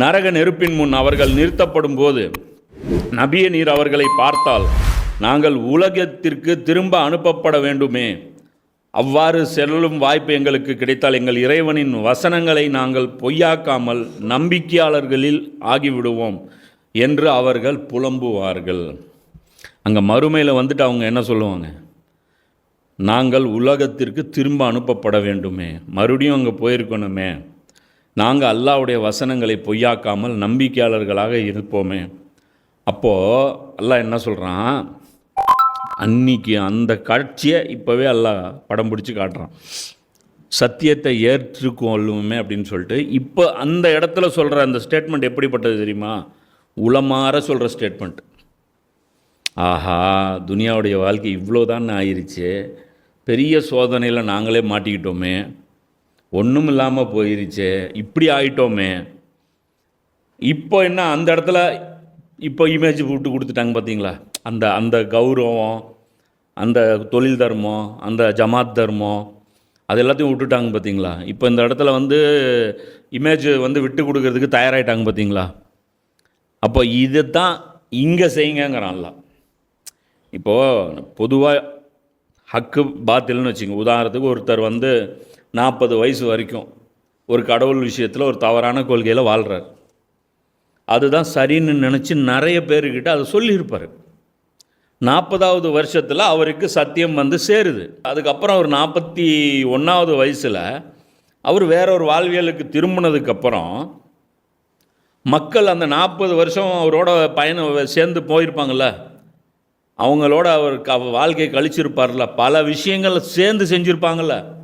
நரக நெருப்பின் முன் அவர்கள் நிறுத்தப்படும் போது நபிய நீர் அவர்களை பார்த்தால் நாங்கள் உலகத்திற்கு திரும்ப அனுப்பப்பட வேண்டுமே. அவ்வாறு செல்லும் வாய்ப்பு எங்களுக்கு கிடைத்தால் எங்கள் இறைவனின் வசனங்களை நாங்கள் பொய்யாக்காமல் நம்பிக்கையாளர்களில் ஆகிவிடுவோம் என்று அவர்கள் புலம்புவார்கள். அங்கே மறுமையில் வந்துட்டு அவங்க என்ன சொல்லுவாங்க? நாங்கள் உலகத்திற்கு திரும்ப அனுப்பப்பட வேண்டுமே. மறுபடியும் அங்கே போயிருக்கணுமே. நாங்கள் அல்லாஹ்வுடைய வசனங்களை பொய்யாக்காமல் நம்பிக்கையாளர்களாக இருப்போமே. அப்போது அல்லாஹ் என்ன சொல்கிறான் அன்னைக்கு அந்த காட்சியை இப்போவே அல்லாஹ் படம் பிடிச்சி காட்டுறான். சத்தியத்தை ஏற்றுக்கொள்ளுமே அப்படின்னு சொல்லிட்டு இப்போ அந்த இடத்துல சொல்கிற அந்த ஸ்டேட்மெண்ட் எப்படிப்பட்டது தெரியுமா? உளமாற சொல்கிற ஸ்டேட்மெண்ட் ஆஹா துனியாவுடைய வாழ்க்கை இவ்வளோ தான் பெரிய சோதனையில் நாங்களே மாட்டிக்கிட்டோமே. ஒன்றும் இல்லாமல் போயிருச்சே இப்படி ஆயிட்டோமே. இப்போ என்ன அந்த இடத்துல இப்போ இமேஜ் விட்டு கொடுத்துட்டாங்க பார்த்தீங்களா அந்த அந்த கௌரவம் அந்த தொழில் தர்மம் அந்த ஜமாத் தர்மம் அது எல்லாத்தையும் விட்டுட்டாங்க பார்த்தீங்களா இப்போ இந்த இடத்துல வந்து இமேஜ் வந்து விட்டு கொடுக்கறதுக்கு தயாராகிட்டாங்க பார்த்தீங்களா அப்போ இது தான் இங்கே செய்யுங்கிறான்ல இப்போது பொதுவாக ஹக்கு பாத்தில்னு வச்சுங்க. உதாரணத்துக்கு ஒருத்தர் வந்து நாற்பது வயசு வரைக்கும் ஒரு கடவுள் விஷயத்தில் ஒரு தவறான கொள்கையில் வாழ்கிறார் அதுதான் சரின்னு நினச்சி நிறைய பேர்கிட்ட அதை சொல்லியிருப்பார். நாற்பதாவது வருஷத்தில் அவருக்கு சத்தியம் வந்து சேருது. அதுக்கப்புறம் அவர் நாற்பத்தி ஒன்றாவது வயசில் அவர் வேற ஒரு வாழ்வியலுக்கு திரும்பினதுக்கப்புறம் மக்கள் அந்த நாற்பது வருஷம் அவரோட பயணம் சேர்ந்து போயிருப்பாங்கள்ல அவங்களோட அவர் க வாழ்க்கை கழிச்சிருப்பார்ல பல விஷயங்கள் சேர்ந்து செஞ்சுருப்பாங்கள்ல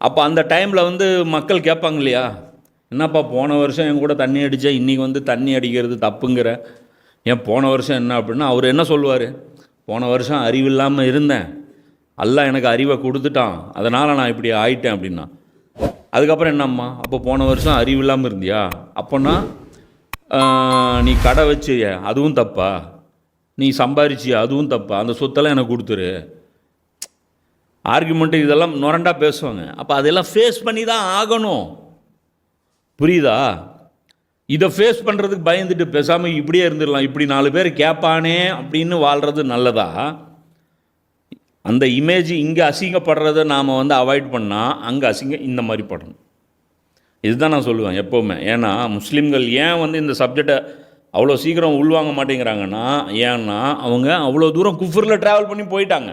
அப்போ அந்த டைமில் வந்து மக்கள் கேட்பாங்க இல்லையா? என்னப்பா போன வருஷம் என் கூட தண்ணி அடித்தா இன்றைக்கி வந்து தண்ணி அடிக்கிறது தப்புங்கிற. ஏன் போன வருஷம் என்ன அப்படின்னா அவர் என்ன சொல்லுவார்? போன வருஷம் அறிவில்லாமல் இருந்தேன். எல்லாம் எனக்கு அறிவை கொடுத்துட்டான். அதனால் நான் இப்படி ஆயிட்டேன் அப்படின்னா. அதுக்கப்புறம் என்னம்மா? அப்போ போன வருஷம் அறிவு இல்லாமல் இருந்தியா? அப்போன்னா நீ கடை வச்சு அதுவும் தப்பா? நீ சம்பாரிச்சியா அதுவும் தப்பா? அந்த சொத்தெல்லாம் எனக்கு கொடுத்துரு. ஆர்குமெண்ட்டு இதெல்லாம் நொரண்டாக பேசுவாங்க. அப்போ அதெல்லாம் ஃபேஸ் பண்ணி தான் ஆகணும். புரியுதா? இதை ஃபேஸ் பண்ணுறதுக்கு பயந்துட்டு பேசாமல் இப்படியே இருந்துடலாம். இப்படி நாலு பேர் கேட்பானே அப்படின்னு வாழ்கிறது நல்லதா? அந்த இமேஜ் இங்கே அசிங்கப்படுறத நாம் வந்து அவாய்ட் பண்ணால் அங்கே அசிங்க இந்த மாதிரி படணும். இதுதான் நான் சொல்லுவேன் எப்போவுமே. ஏன்னா முஸ்லீம்கள் ஏன் வந்து இந்த சப்ஜெக்டை அவ்வளோ சீக்கிரம் உள்வாங்க மாட்டேங்கிறாங்கன்னா ஏன்னா அவங்க அவ்வளோ தூரம் குஃபரில் ட்ராவல் பண்ணி போயிட்டாங்க.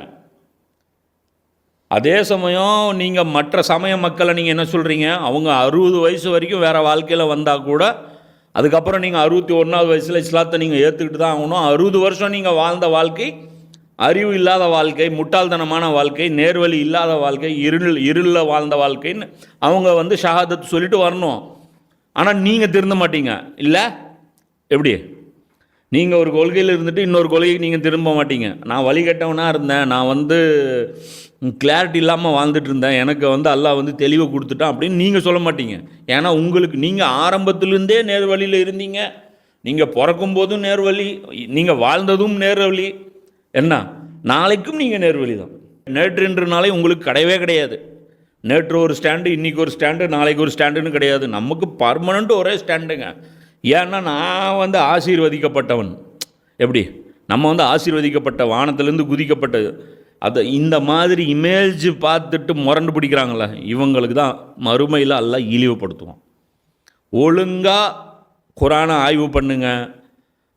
அதே சமயம் நீங்கள் மற்ற சமய மக்களை நீங்கள் என்ன சொல்கிறீங்க அவங்க அறுபது வயசு வரைக்கும் வேறு வாழ்க்கையில் வந்தால் கூட அதுக்கப்புறம் நீங்கள் அறுபத்தி ஒன்றாவது வயசில் இஸ்லாத்தை நீங்கள் ஏற்றுக்கிட்டு தான் ஆகணும். அறுபது வருஷம் நீங்கள் வாழ்ந்த வாழ்க்கை அறிவு இல்லாத வாழ்க்கை முட்டாள்தனமான வாழ்க்கை நேர்வழி இல்லாத வாழ்க்கை இருள் இருளில் வாழ்ந்த வாழ்க்கைன்னு அவங்க வந்து ஷஹாதத் சொல்லிட்டு வரணும். ஆனால் நீங்கள் திருந்த மாட்டீங்க. இல்லை? எப்படி? நீங்கள் ஒரு கொள்கையில் இருந்துட்டு இன்னொரு கொள்கைக்கு நீங்கள் திரும்ப மாட்டீங்க. நான் வழிகட்டவனாக இருந்தேன். நான் வந்து கிளாரிட்டி இல்லாமல் வாழ்ந்துட்டு இருந்தேன். எனக்கு வந்து அல்லாஹ் வந்து தெளிவை கொடுத்துட்டான் அப்படின்னு நீங்கள் சொல்ல மாட்டீங்க. ஏன்னா உங்களுக்கு நீங்கள் ஆரம்பத்துலேருந்தே நேர் வழியில் இருந்தீங்க. நீங்கள் பிறக்கும் போதும் நேர்வழி நீங்கள் வாழ்ந்ததும் நேர்வழி. என்ன? நாளைக்கும் நீங்கள் நேர்வழி தான் நேற்று என்று நாளை உங்களுக்கு கிடையவே கிடையாது. நேற்று ஒரு ஸ்டாண்டு இன்றைக்கி ஒரு ஸ்டாண்டு நாளைக்கு ஒரு ஸ்டாண்டுன்னு கிடையாது. நமக்கு பர்மனண்ட் ஒரே ஸ்டாண்டுங்க ஏன்னா நான் வந்து ஆசீர்வதிக்கப்பட்டவன். எப்படி? நம்ம வந்து ஆசீர்வதிக்கப்பட்ட வானத்திலேருந்து குதிக்கப்பட்டது. அதை இந்த மாதிரி இமேஜ் பார்த்துட்டு முரண்டு பிடிக்கிறாங்களே இவங்களுக்கு தான் மறுமையில் எல்லாம் இழிவுபடுத்துவான். ஒழுங்காக குரானை ஆய்வு பண்ணுங்க.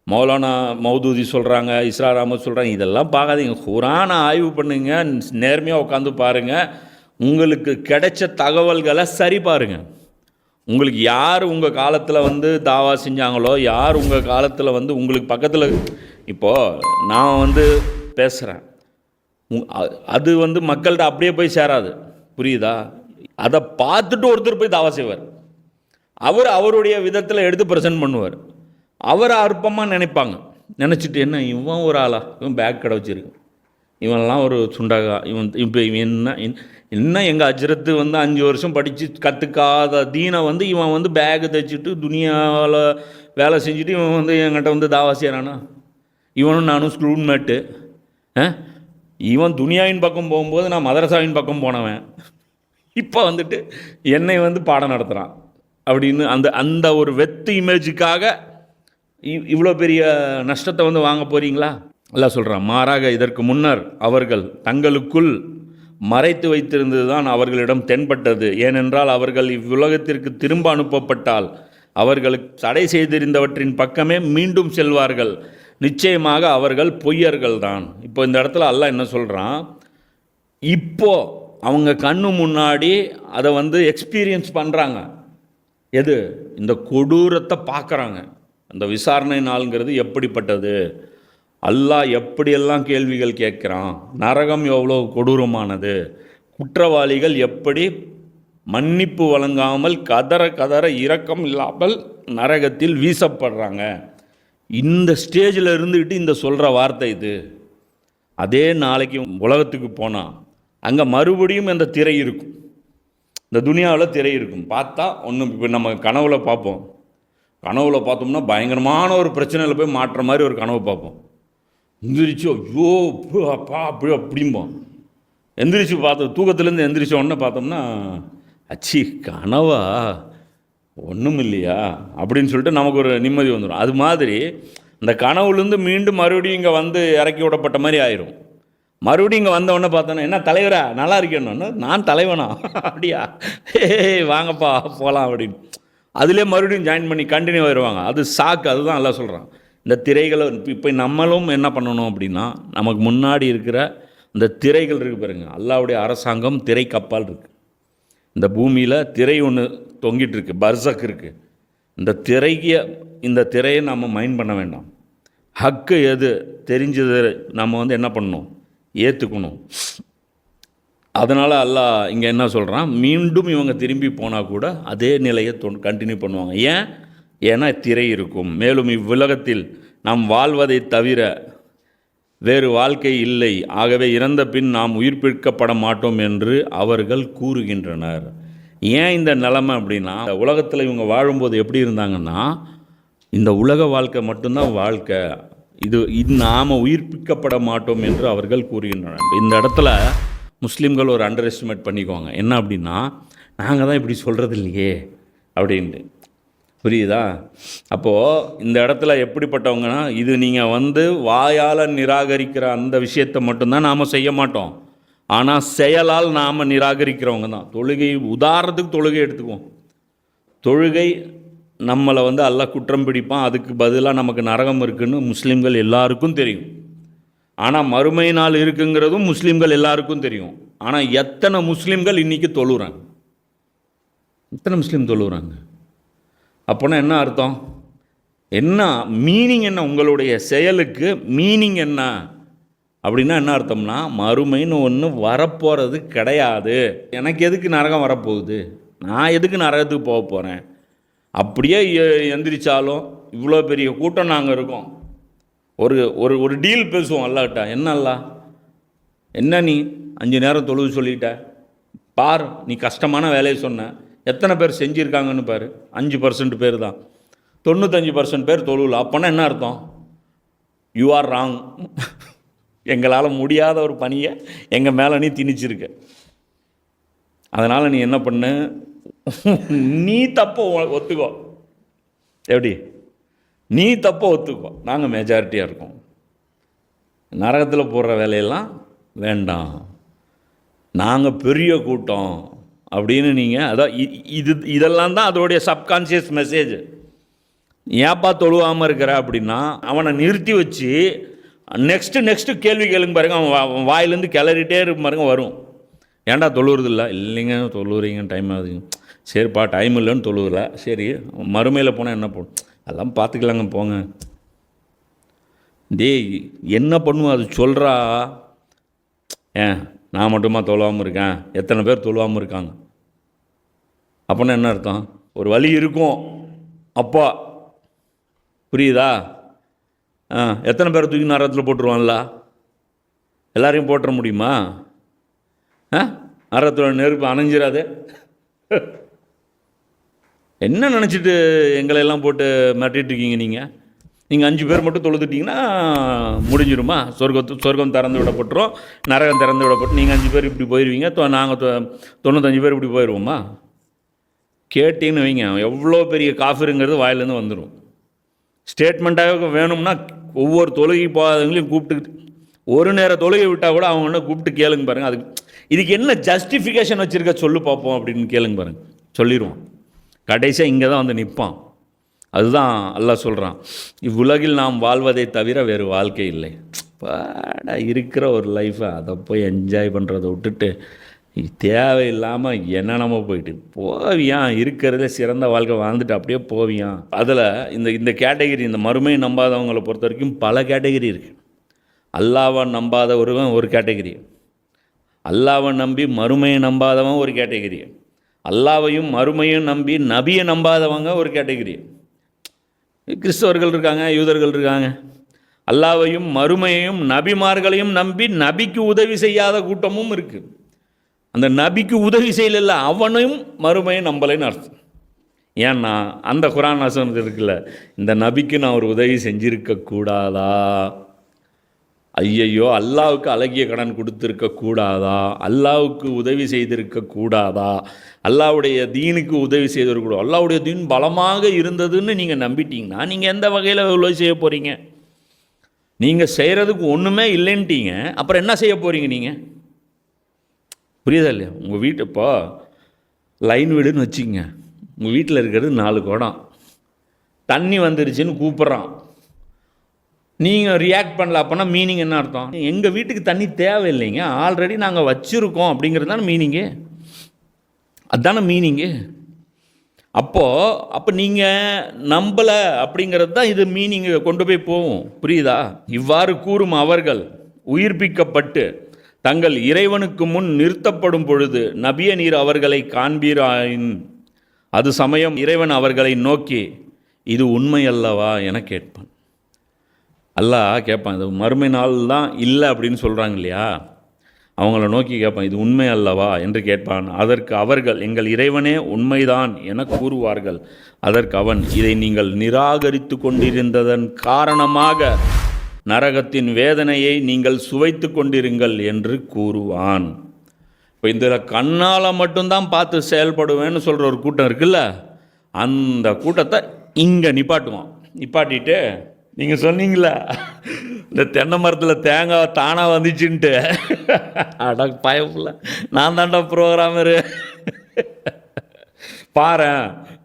மௌலானா மௌதூதி சொல்கிறாங்க இஸ்ரா ராம சொல்கிறாங்க இதெல்லாம் பார்க்காதீங்க. குரானை ஆய்வு பண்ணுங்க நேர்மையாக உட்காந்து பாருங்கள் உங்களுக்கு கிடைச்ச தகவல்களை சரி பாருங்கள் உங்களுக்கு யார் உங்கள் காலத்தில் வந்து தாவா செஞ்சாங்களோ யார் உங்கள் காலத்தில் வந்து உங்களுக்கு பக்கத்தில் இப்போது நான் வந்து பேசுகிறேன் அது வந்து மக்கள்கிட்ட அப்படியே போய் சேராது. புரியுதா? அதை பார்த்துட்டு ஒருத்தர் போய் தாவா செய்வார். அவர் அவருடைய விதத்தில் எடுத்து ப்ரெசென்ட் பண்ணுவார். அவரை அற்பமாக நினைப்பாங்க. நினச்சிட்டு என்ன இவன் ஒரு ஆளா? இவன் பேக் கடை வச்சுருக்கான். இவன்லாம் ஒரு சுண்டகா இவன் இப்போ இவன் என்ன என்ன- என்ன எங்கள் அஜரத்து வந்து அஞ்சு வருஷம் படித்து கற்றுக்காத தீனை வந்து இவன் வந்து பேகு தைச்சிட்டு துனியாவில் வேலை செஞ்சுட்டு இவன் வந்து என்கிட்ட வந்து தாவா செய்கிறானா இவனும் நானும் ஸ்டூட்மேட்டு இவன் துனியாவின் பக்கம் போகும்போது நான் மதரசாவின் பக்கம் போனவன். இப்போ வந்துட்டு என்னை வந்து பாடம் நடத்துகிறான் அப்படின்னு அந்த அந்த ஒரு வெத்து இமேஜுக்காக இவ்வளோ பெரிய நஷ்டத்தை வந்து வாங்க போகிறீங்களா எல்லாம் சொல்கிறான் மாறாக இதற்கு முன்னர் அவர்கள் தங்களுக்குள் மறைத்து வைத்திருந்தது தான் அவர்களிடம் தென்பட்டது. ஏனென்றால் அவர்கள் இவ்வுலகத்திற்கு திரும்ப அனுப்பப்பட்டால் அவர்களுக்கு தடை செய்திருந்தவற்றின் பக்கமே மீண்டும் செல்வார்கள். நிச்சயமாக அவர்கள் பொய்யர்கள் தான் இப்போ இந்த இடத்துல அல்லாஹ் என்ன சொல்கிறான் இப்போ அவங்க கண்ணு முன்னாடி அதை வந்து எக்ஸ்பீரியன்ஸ் பண்ணுறாங்க எது? இந்த கொடூரத்தை பார்க்குறாங்க. அந்த விசாரணை நாளுங்கிறது எப்படிப்பட்டது? அல்லாஹ் எப்படியெல்லாம் கேள்விகள் கேட்குறான்? நரகம் எவ்வளோ கொடூரமானது? குற்றவாளிகள் எப்படி மன்னிப்பு வழங்காமல் கதற கதற இரக்கம் இல்லாமல் நரகத்தில் வீசப்படுறாங்க? இந்த ஸ்டேஜில் இருந்துக்கிட்டு இந்த சொல்கிற வார்த்தை இது. அதே நாளைக்கு உலகத்துக்கு போனால் அங்கே மறுபடியும் அந்த திரை இருக்கும். இந்த துனியாவில் திரை இருக்கும். பார்த்தா ஒன்று இப்போ நம்ம கனவுல பார்ப்போம். கனவுல பார்த்தோம்னா பயங்கரமான ஒரு பிரச்சனையில் போய் மாட்டுற மாதிரி ஒரு கனவு பார்ப்போம். எந்திரிச்சு ஐயோ அப்பா அப்படி அப்படிம்போம். எந்திரிச்சு பார்த்து தூக்கத்துலேருந்து எந்திரிச்ச உடனே பார்த்தோம்னா அச்சி கனவா? ஒன்றும் இல்லையா அப்படின்னு சொல்லிட்டு நமக்கு ஒரு நிம்மதி வந்துடும் அது மாதிரி இந்த கனவுலேருந்து மீண்டும் மறுபடியும் இங்கே வந்து இறக்கி விடப்பட்ட மாதிரி ஆயிரும். மறுபடியும் இங்கே வந்தவொடனே பார்த்தோன்னா என்ன தலைவரா? நல்லா இருக்கணும்னு நான் தலைவனா? அப்படியா? ஏய் வாங்கப்பா போகலாம் அப்படின்னு. அதிலே மறுபடியும் ஜாயின் பண்ணி கண்டினியூ ஆயிடுவாங்க அது சாக்கு அதுதான் எல்லாம் சொல்கிறான் இந்த திரைகளை இப்போ நம்மளும் என்ன பண்ணணும் அப்படின்னா நமக்கு முன்னாடி இருக்கிற இந்த திரைகள் இருக்கு பாருங்க. அல்லாவுடைய அரசாங்கம் திரை கப்பால் இருக்குது இந்த பூமியில் திரை ஒன்று தொங்கிட்டு இருக்கு பர்சக் இருக்குது இந்த திரைக்கு இந்த திரையை நம்ம மைண்ட் பண்ண வேண்டாம். ஹக்கு எது தெரிஞ்சது நம்ம வந்து என்ன பண்ணணும்? ஏற்றுக்கணும் அதனால் அல்லாஹ் இங்கே என்ன சொல்கிறான் மீண்டும் இவங்க திரும்பி போனால் கூட அதே நிலையை கண்டினியூ பண்ணுவாங்க. ஏன்? ஏன்னா திரை இருக்கும். மேலும் இவ்வுலகத்தில் நாம் வாழ்வதை தவிர வேறு வாழ்க்கை இல்லை. ஆகவே இறந்த பின் நாம் உயிர்ப்பிக்கப்பட மாட்டோம் என்று அவர்கள் கூறுகின்றனர். ஏன் இந்த நிலைமை அப்படின்னா இந்த உலகத்தில் இவங்க வாழும்போது எப்படி இருந்தாங்கன்னா இந்த உலக வாழ்க்கை மட்டும்தான் வாழ்க்கை. இது இது நாம் உயிர்ப்பிக்கப்பட மாட்டோம் என்று அவர்கள் கூறுகின்றனர். இந்த இடத்துல முஸ்லீம்கள் ஒரு அண்டர் எஸ்டிமேட் பண்ணிக்குவாங்க. என்ன அப்படின்னா நாங்கள் தான் இப்படி சொல்கிறது இல்லையே அப்படின்ட்டு. புரியுதா? அப்போது இந்த இடத்துல எப்படிப்பட்டவங்கன்னா இது நீங்கள் வந்து வாயால் நிராகரிக்கிற அந்த விஷயத்தை மட்டும்தான் நாம் செய்ய மாட்டோம். ஆனால் செயலால் நாம் நிராகரிக்கிறவங்க தான். தொழுகை உதாரணத்துக்கு தொழுகை எடுத்துக்குவோம். தொழுகை நம்மளை வந்து அல்ல குற்றம் பிடிப்பான். அதுக்கு பதிலாக நமக்கு நரகம் இருக்குதுன்னு முஸ்லீம்கள் எல்லாருக்கும் தெரியும். ஆனால் மறுமை நாள் இருக்குங்கிறதும் முஸ்லீம்கள் எல்லாருக்கும் தெரியும். ஆனால் எத்தனை முஸ்லீம்கள் இன்றைக்கி தொழுகிறாங்க எத்தனை முஸ்லீம் தொழுகிறாங்க அப்போனா என்ன அர்த்தம்? என்ன மீனிங் என்ன உங்களுடைய செயலுக்கு? மீனிங் என்ன? அப்படின்னா என்ன அர்த்தம்னா மறுமைன்னு ஒன்று வரப்போகிறது கிடையாது. எனக்கு எதுக்கு நரகம் வரப்போகுது? நான் எதுக்கு நரகத்துக்கு போக போகிறேன் அப்படியே எந்திரிச்சாலும் இவ்வளோ பெரிய கூட்டம் நாங்கள் இருக்கோம். ஒரு ஒரு ஒரு டீல் பேசுவோம் அல்லாட்டா என்ன அல்லா என்ன நீ? அஞ்சு நேரம் தொழுவு சொல்லிட்ட. பார் நீ கஷ்டமான வேலையை சொன்ன. எத்தனை பேர் செஞ்சுருக்காங்கன்னு பாரு. அஞ்சு பர்சன்ட் பேர் தான். தொண்ணூத்தஞ்சு பர்சன்ட் பேர் தொழுவில். அப்போனா என்ன அர்த்தம்? யூ ஆர் ராங் எங்களால் முடியாத ஒரு பணியை எங்கள் மேலே நீ திணிச்சிருக்க. அதனால் நீ என்ன பண்ணு? நீ தப்ப ஒத்துக்கோ. எப்படி? நீ தப்பை ஒத்துக்கோ. நாங்கள் மெஜாரிட்டியாக இருக்கோம். நரகத்தில் போடுற வேலையெல்லாம் வேண்டாம். நாங்கள் பெரிய கூட்டம். அப்படின்னு நீங்கள் அதான் இ- இது இதெல்லாம் தான் அதோடைய சப்கான்ஷியஸ் மெசேஜ் ஏப்பா தொழுவாமல் இருக்கிற அப்படின்னா அவனை நிறுத்தி வச்சு நெக்ஸ்ட்டு நெக்ஸ்ட்டு கேள்வி கேளுங்க பாருங்க அவன் வாயிலேருந்து கிளறிட்டே இருக்கும் பாருங்க வரும். ஏன்டா தொழுவுறது இல்லை இல்லைங்க தொழுவுறீங்க டைம் ஆகுதுங்க சரிப்பா டைம் இல்லைன்னு தொழுவுல சரி மறுமையில் போனால் என்ன பண்ணும் அதெல்லாம் பார்த்துக்கலாங்க போங்க. டேய் என்ன பண்ணுவோம் அது சொல்கிறா ஏன்? நான் மட்டுமா தொழுவாமல் இருக்கேன்? எத்தனை பேர் தொழுவாமல் இருக்காங்க? அப்போனா என்ன அர்த்தம்? ஒரு வழி இருக்கும். அப்பா. புரியுதா? ஆ எத்தனை பேரை தூக்கி நரகத்தில் போட்டுருவான்ல? எல்லாரையும் போட்டுற முடியுமா? ஆ நரகத்தில் நெருப்பு அணைஞ்சிடாது என்ன நினச்சிட்டு எங்களை எல்லாம் போட்டு மாட்டிகிட்டு இருக்கீங்க நீங்கள் நீங்கள் அஞ்சு பேர் மட்டும் தொழுதுட்டிங்கன்னா முடிஞ்சிருமா? சொர்க்கத்து சொர்க்கம் திறந்து விடப்பட்டுரும். நரகம் திறந்து விடப்பட்டு நீங்கள் அஞ்சு பேர் இப்படி போயிடுவீங்க தொ நாங்கள் தொ தொண்ணூத்தஞ்சு பேர் இப்படி போயிடுவோமா கேட்டீங்கன்னு வைங்க எவ்வளோ பெரிய காஃபிருங்கிறது வாயிலேருந்து வந்துடும் ஸ்டேட்மெண்ட்டாக வேணும்னா ஒவ்வொரு தொழுகை போகாதவங்களையும் கூப்பிட்டு ஒரு நேரம் தொழுகை விட்டால் கூட அவங்க கூப்பிட்டு கேளுங்க பாருங்கள் அதுக்கு இதுக்கு என்ன ஜஸ்டிஃபிகேஷன் வச்சுருக்க சொல்லு பார்ப்போம் அப்படின்னு கேளுங்க பாருங்கள் சொல்லிடுவான் கடைசியாக இங்கே தான் வந்து நிற்பான் அதுதான் அல்லாஹ் சொல்கிறான் இவ்வுலகில் நாம் வாழ்வதை தவிர வேறு வாழ்க்கை இல்லை. பாடா இருக்கிற ஒரு லைஃப்பை அதை போய் என்ஜாய் பண்ணுறதை விட்டுட்டு தேவையில்லாமல் என்னென்னமோ போயிட்டு போவியான் இருக்கிறதே சிறந்த வாழ்க்கை வாழ்ந்துட்டு அப்படியே போவியான் அதில் இந்த இந்த கேட்டகரி இந்த மறுமையை நம்பாதவங்களை பொறுத்த வரைக்கும் பல கேட்டகரி இருக்குது அல்லாவை நம்பாத ஒருவன் ஒரு கேட்டகரி அல்லாவை நம்பி மறுமையை நம்பாதவன் ஒரு கேட்டகரி அல்லாவையும் மறுமையும் நம்பி நபியை நம்பாதவங்க ஒரு கேட்டகரி கிறிஸ்தவர்கள் இருக்காங்க யூதர்கள் இருக்காங்க. அல்லாவையும் மறுமையையும் நபிமார்களையும் நம்பி நபிக்கு உதவி செய்யாத கூட்டமும் இருக்குது அந்த நபிக்கு உதவி செய்யல அவனையும் மறுமையும் நம்பலைன்னு அர்த்தம் ஏன்னா அந்த குரான் வசனம் இருக்குல்ல இந்த நபிக்கு நான் ஒரு உதவி செஞ்சிருக்க கூடாதா ஐயையோ அல்லாவுக்கு அழகிய கடன் கொடுத்துருக்க கூடாதா? அல்லாவுக்கு உதவி செய்திருக்க கூடாதா? அல்லாவுடைய தீனுக்கு உதவி செய்திருக்கூடாது அல்லாவுடைய தீன் பலமாக இருந்ததுன்னு நீங்கள் நம்பிட்டீங்கன்னா நீங்கள் எந்த வகையில் உதவி செய்ய போகிறீங்க நீங்கள் செய்கிறதுக்கு ஒன்றுமே இல்லைன்ட்டீங்க அப்புறம் என்ன செய்ய போகிறீங்க நீங்கள் புரியுதா இல்லையா? உங்கள் வீட்டு இப்போ லைன் வீடுன்னு வச்சுக்கோங்க. உங்கள் வீட்டில் இருக்கிறது நாலு குடம். தண்ணி வந்துருச்சுன்னு கூப்பிட்றான். நீங்கள் ரியாக்ட் பண்ணல அப்போன்னா மீனிங் என்ன அர்த்தம்? எங்கள் வீட்டுக்கு தண்ணி தேவையில்லைங்க. ஆல்ரெடி நாங்கள் வச்சுருக்கோம் அப்படிங்கிறது தானே மீனிங்கு அதுதானே மீனிங்கு அப்போது அப்போ நீங்கள் நம்பலை அப்படிங்கிறது தான் இது மீனிங்கு கொண்டு போய் போகும். புரியுதா? இவ்வாறு கூறும் அவர்கள் உயிர்ப்பிக்கப்பட்டு தங்கள் இறைவனுக்கு முன் நிறுத்தப்படும் பொழுது நபிய நீர் அவர்களை காண்பீராயின். அது சமயம் இறைவன் அவர்களை நோக்கி இது உண்மை அல்லவா என கேட்பான். அல்லாஹ் கேட்பான் இது மறுமை நாள் தான் இல்லை அப்படின்னு சொல்கிறாங்க இல்லையா அவங்கள நோக்கி கேட்பான் இது உண்மை அல்லவா என்று கேட்பான். அதற்கு அவர்கள் எங்கள் இறைவனே உண்மைதான் என கூறுவார்கள். அதற்கு அவன் இதை நீங்கள் நிராகரித்து கொண்டிருந்ததன் காரணமாக நரகத்தின் வேதனையை நீங்கள் சுவைத்து கொண்டிருங்கள் என்று கூறுவான். இப்போ இதில் கண்ணால் மட்டும்தான் பார்த்து செயல்படுவேன்னு சொல்கிற ஒரு கூட்டம் இருக்குல்ல? அந்த கூட்டத்தை இங்கே நிப்பாட்டுவான். நிப்பாட்டிட்டு நீங்கள் சொன்னீங்களா? இந்த தென்னை மரத்தில் தேங்காய் தானாக வந்துச்சுன்ட்டு. அட பயப்பில்ல நான் தாண்டா ப்ரோக்ராமரு பாரு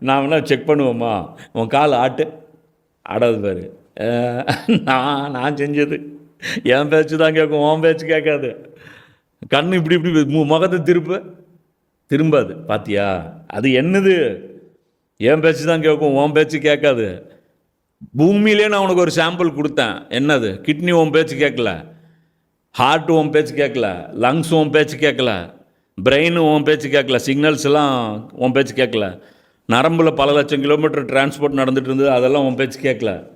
நான் வேணால் செக் பண்ணுவோமா உன் கால் ஆட்டு. ஆடாது பாரு. நான் நான் செஞ்சது. என் பேச்சு தான் கேட்கும் உன் பேச்சு கேட்காது. கண் இப்படி இப்படி முகத்தை திருப்பு. திரும்பாது. பாத்தியா? அது என்னது? என் பேச்சு தான் கேட்கும் உன் பேச்சு கேட்காது. பூமியிலே நான் உனக்கு ஒரு சாம்பிள் கொடுத்தேன். என்னது? கிட்னி ஓம் பேச்சு கேட்கல. ஹார்ட் ஓம் பேச்சு கேட்கல. லங்ஸ் உன் பேச்சு கேட்கல. பிரெயின் உன் பேச்சு கேட்கல. சிக்னல்ஸ் எல்லாம் உன் பேச்சு கேட்கல. நரம்பில் பல லட்சம் கிலோமீட்டர் டிரான்ஸ்போர்ட் நடந்துட்டு இருந்தது அதெல்லாம் உன் பேச்சு கேட்கல.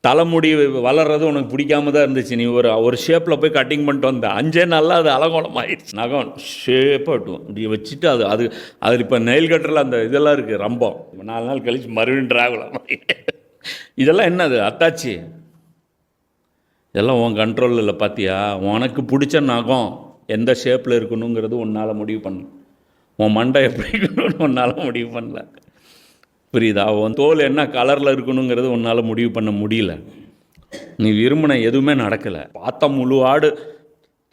தலைமுடி வளர்றது உனக்கு பிடிக்காம தான் இருந்துச்சு. நீ ஒரு ஒரு ஷேப்பில் போய் கட்டிங் பண்ணிட்டு வந்த. அஞ்சே நாளில் அது அலங்கோலம் ஆயிடுச்சு. நகம் ஷேப்பாக விட்டுவோம் இப்படி வச்சுட்டு அது அது அது இப்போ நெயில் கட்டுறல அந்த இதெல்லாம் இருக்குது ரம்பம். நாலு நாள் கழிச்சு மறுபடியும் ட்ராவல் இதெல்லாம் என்னது? அத்தாச்சி. இதெல்லாம் உன் கண்ட்ரோலில் இல்லை பார்த்தியா உனக்கு பிடிச்ச நகம் எந்த ஷேப்பில் இருக்கணுங்கிறது உன்னால் முடிவு பண்ணல. உன் மண்டை எப்படி இருக்கணும்னு உன்னால் முடிவு பண்ணல. புரியுதா? உன் தோல் என்ன கலரில் இருக்கணுங்கிறது உன்னால் முடிவு பண்ண முடியல. நீ விரும்பின எதுவுமே நடக்கலை. பார்த்த முழு ஆடு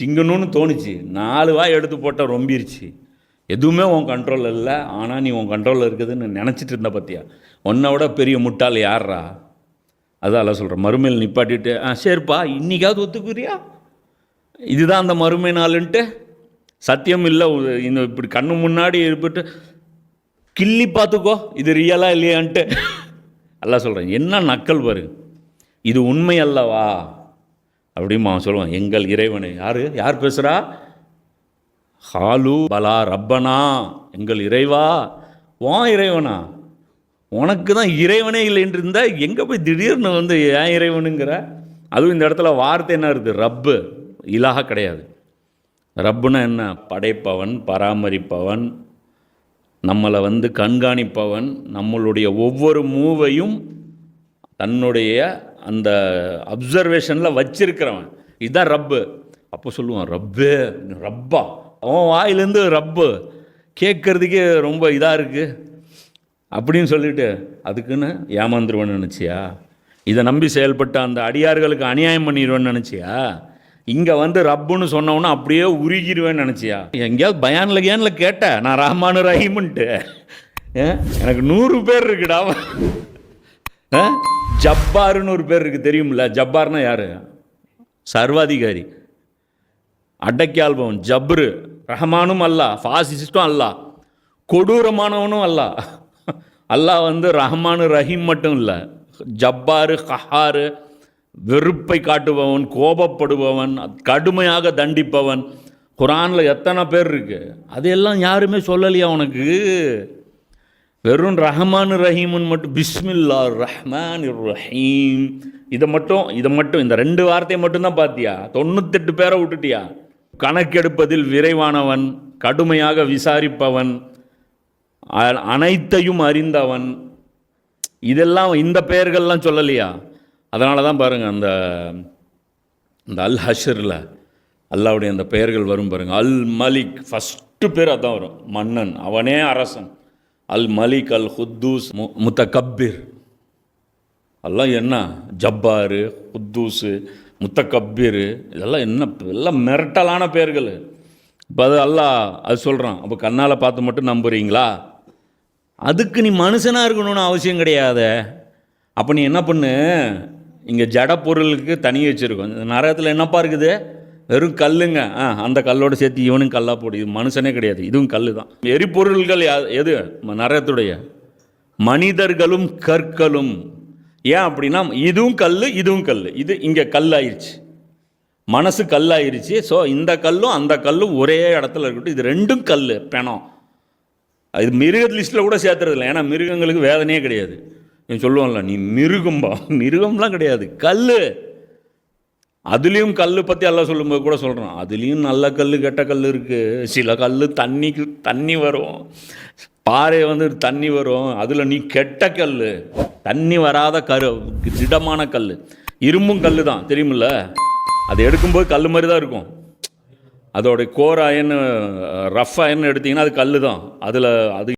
திங்கணும்னு தோணுச்சு. நாலு வாய் எடுத்து போட்டால் ரொம்பிருச்சு. எதுவுமே உன் கண்ட்ரோலில் இல்லை. ஆனால் நீ உன் கண்ட்ரோலில் இருக்குதுன்னு நினச்சிட்டு இருந்த பார்த்தியா உன்னை விட பெரிய முட்டாள் யார்ரா அதான் சொல்கிறேன் மறுமையில் நிப்பாட்டிட்டு ஆ சரிப்பா இன்னைக்காவது ஒத்துக்குறியா? இதுதான் அந்த மறுமை நாளுன்ட்டு சத்தியம் இல்லை இந்த இப்படி கண்ணு முன்னாடி இருப்பிட்டு கிள்ளி பார்த்துக்கோ இது ரியலாக இல்லையான்ட்டு. எல்லாம் சொல்கிறேன் என்ன நக்கல் பாரு. இது உண்மை அல்லவா? அப்படிமா அவன் சொல்லுவான். எங்கள் இறைவனே. யார்? யார் பேசுகிறா ஹாலு பலா ரப்பனா. எங்கள் இறைவா. உன் இறைவனா? உனக்கு தான் இறைவனே இல்லைன்னு இருந்தால் எங்கே போய் திடீர்னு வந்து ஏன் இறைவனுங்கிற? அதுவும் இந்த இடத்துல வார்த்தை என்ன இருக்குது? ரப்பு. இலாக கிடையாது. ரப்புனா என்ன? படைப்பவன் பராமரிப்பவன் நம்மளை வந்து கண்காணிப்பவன் நம்மளுடைய ஒவ்வொரு மூவையும் தன்னுடைய அந்த அப்சர்வேஷனில் வச்சிருக்கிறவன். இதுதான் ரப்பு. அப்போ சொல்லுவான் ரப்பு ரப்பா. அவன் வாயிலேருந்து ரப்பு. கேட்குறதுக்கே ரொம்ப இதாக இருக்குது அப்படின்னு சொல்லிட்டு அதுக்குன்னு ஏமாந்துருவேன்னு நினச்சியா? இதை நம்பி செயல்பட்ட அந்த அடியார்களுக்கு அநியாயம் பண்ணிடுவேன்னு நினச்சியா? இங்கே வந்து ரப்புன்னு சொன்னவொன்னே அப்படியே உருகிடுவேன்னு நினச்சியா? எங்கேயாவது பயானில் கேனில் கேட்டேன் நான் ரஹ்மானு ரஹீம்ன்ட்டு. எனக்கு நூறு பேர் இருக்குடா. ஆ? ஜப்பாருன்னு ஒரு பேர் இருக்குது தெரியுமில்ல? ஜப்பார்னா யாரு? சர்வாதிகாரி. அடக்கியால்பவன் ஜப்ரு. ரஹமானும் அல்ல ஃபாசிஸ்டும் அல்ல கொடூரமானவனும் அல்ல அல்லாஹ் வந்து ரஹ்மானு ரஹீம் மட்டும் இல்லை ஜப்பாரு கஹாரு வெறுப்பை காட்டுபவன் கோபப்படுபவன் கடுமையாக தண்டிப்பவன். குரானில் எத்தனை பேர் இருக்குது அதையெல்லாம் யாருமே சொல்லலையா உனக்கு? வெறும் ரஹ்மான் ரஹீமுன் மட்டும் பிஸ்மில்லா ரஹ்மான் ரஹீம். இதை மட்டும் இதை மட்டும் இந்த ரெண்டு வார்த்தையை மட்டும்தான் பார்த்தியா தொண்ணூத்தெட்டு பேரை விட்டுட்டியா? கணக்கெடுப்பதில் விரைவானவன் கடுமையாக விசாரிப்பவன். அனைத்தையும் அறிந்தவன். இதெல்லாம் இந்த பெயர்கள்லாம் சொல்லலையா? அதனால தான் பாருங்கள் அந்த இந்த அல் ஹஷரில் அல்லாவுடைய அந்த பெயர்கள் வரும் பாருங்கள் அல் மலிக் ஃபஸ்ட்டு பேர் அதான் வரும். மன்னன் அவனே அரசன். அல் மலிக் அல் ஹுத்தூஸ் மு முத்தகப்பிர். அதெல்லாம் என்ன? ஜப்பாரு குத்தூஸு முத்தக்கப்பீர் இதெல்லாம் என்ன எல்லாம் மிரட்டலான பேர்கள் இப்போ அது அல்லாஹ் அது சொல்கிறான் அப்போ கண்ணால் பார்த்து மட்டும் நம்புறீங்களா? அதுக்கு நீ மனுஷனாக இருக்கணும்னு அவசியம் கிடையாது. அப்போ நீ என்ன பண்ணு? இங்கே ஜட பொருளுக்கு தனி வச்சுருக்கோம். இந்த நரகத்தில் என்னப்பா இருக்குது? வெறும் கல்லுங்க. ஆ அந்த கல்லோடு சேர்த்து இவனும் கல்லா போடு. இது மனுஷனே கிடையாது. இதுவும் கல் தான் எரிபொருள்கள் யா- எது? நரகத்துடைய. மனிதர்களும் கற்களும். ஏன் அப்படின்னா இதுவும் கல் இதுவும் கல் இது இங்கே கல் ஆயிருச்சு மனசு கல்லாயிருச்சு. ஸோ இந்த கல்லும் அந்த கல்லும் ஒரே இடத்துல இருக்கட்டும். இது ரெண்டும் கல் பிணம். அது மிருக லிஸ்ட்டில் கூட சேர்த்துறதில்ல. ஏன்னா மிருகங்களுக்கு வேதனையே கிடையாது. நீ சொல்லுவான்ல நீ மிருகம்பா. மிருகம்லாம் கிடையாது. கல் அதுலேயும் கல் பற்றி எல்லாம் சொல்லும்போது கூட சொல்கிறான் அதுலேயும் நல்ல கல் கெட்ட கல் இருக்குது சில கல் தண்ணிக்கு தண்ணி வரும். பாறை வந்து தண்ணி வரும். அதில் நீ கெட்ட கல் தண்ணி வராத கரு திடமான கல் இரும்பும் கல் தான் தெரியுமில்ல? அது எடுக்கும்போது கல் மாதிரி தான் இருக்கும். அதோடைய கோர் அயன் ரஃப் அயன் எடுத்தீங்கன்னா அது கல் தான் அதில் அது